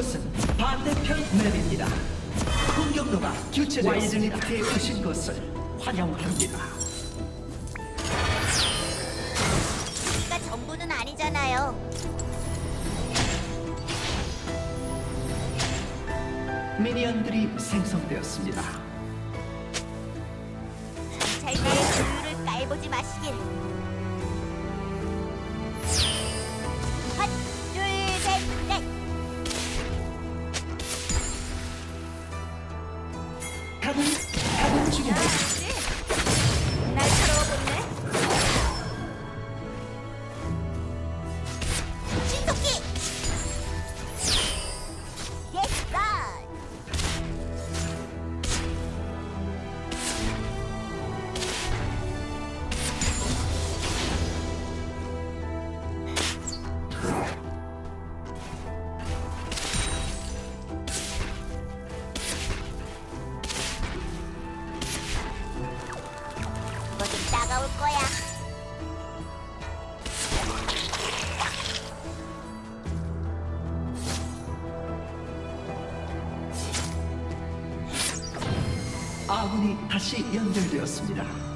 이곳은 반대편 맵입니다. 공격로가 교체되었습니다. 리프트에 오신 것을 환영합니다. 그러니까 전부는 아니잖아요. 미니언들이 생성되었습니다. 잘내 주유를 깔보지 마시길. 아군이 다시 연결되었습니다.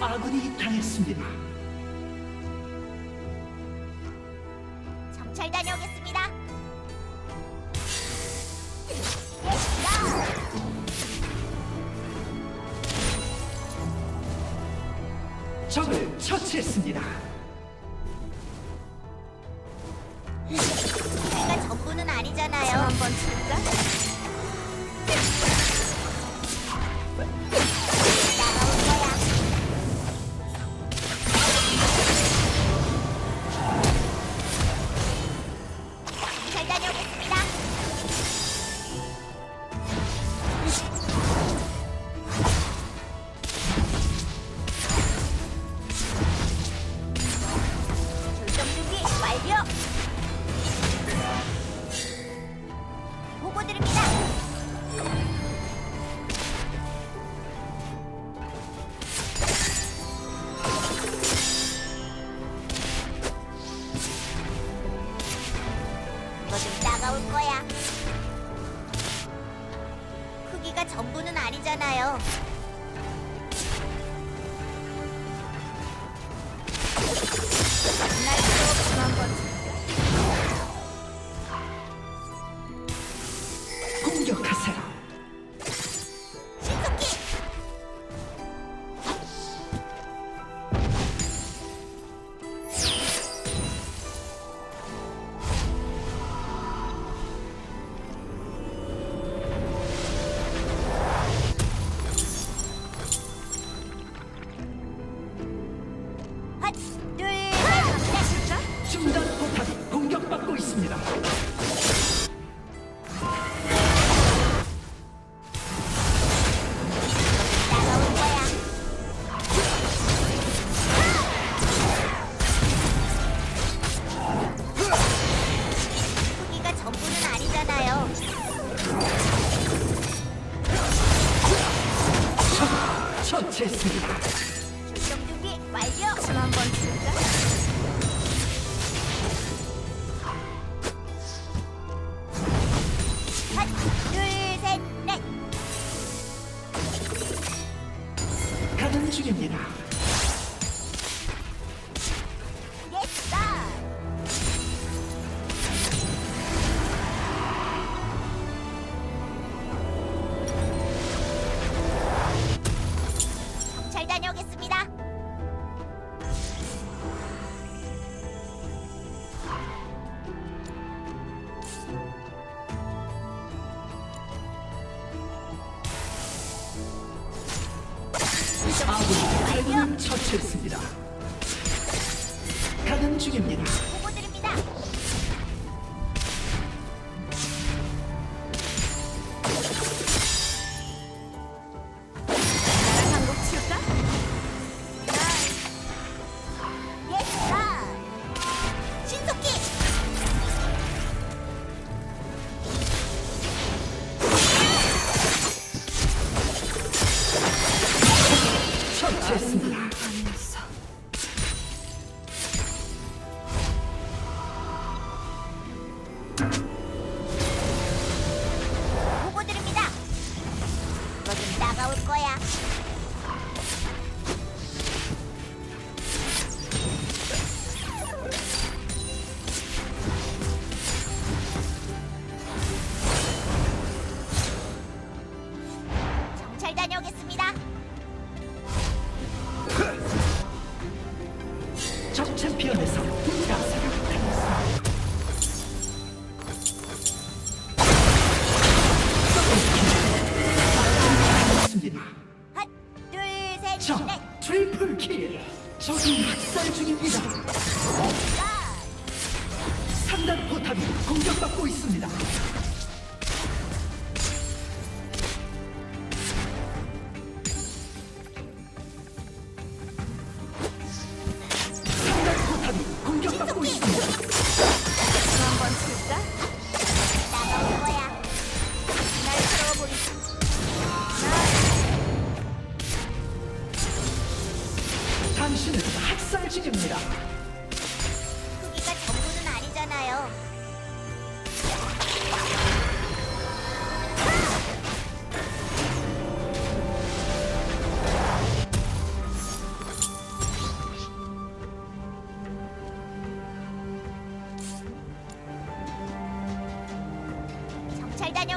아군이 당했습니다. 정찰 다녀 보고 드립니다. 보고 드립니다. 뭐좀 따가울 거야.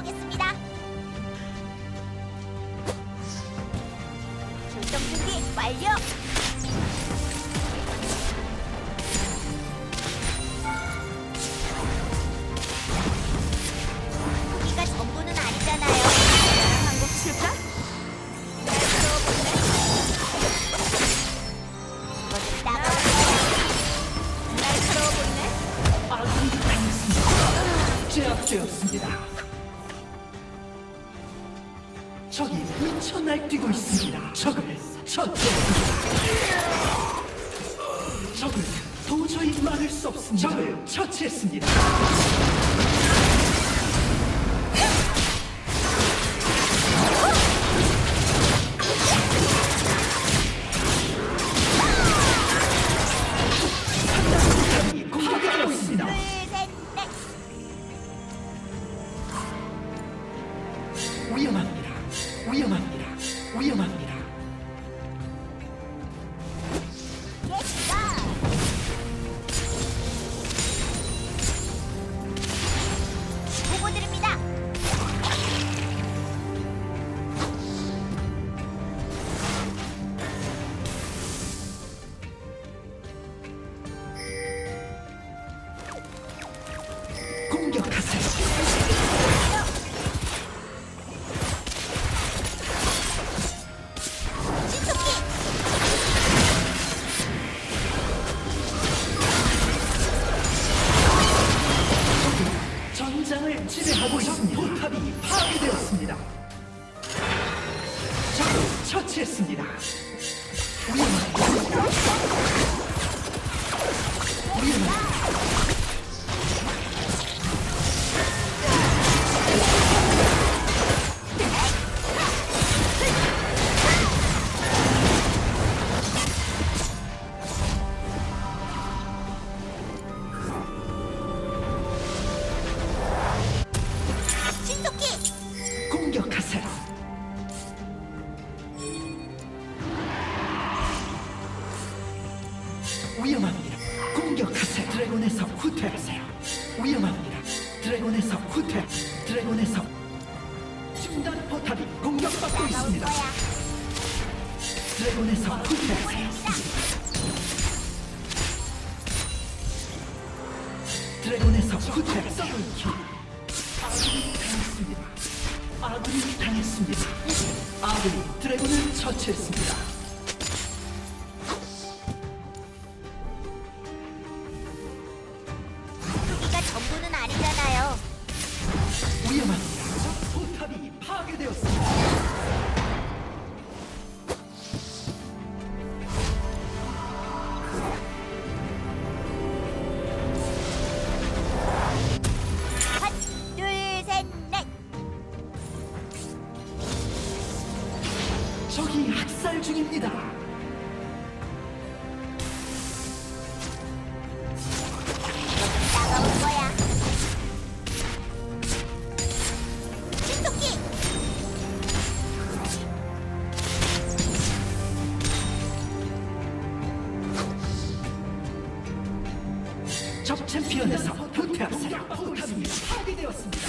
다녀오겠습니다. 있습니다. 드래곤에서 풀이다. 드래곤에서 후퇴했어. 아군이 당했습니다. 아군이 드래곤을 처치했습니다. 주변에서 후퇴하세요. 포탑이 파괴되었습니다.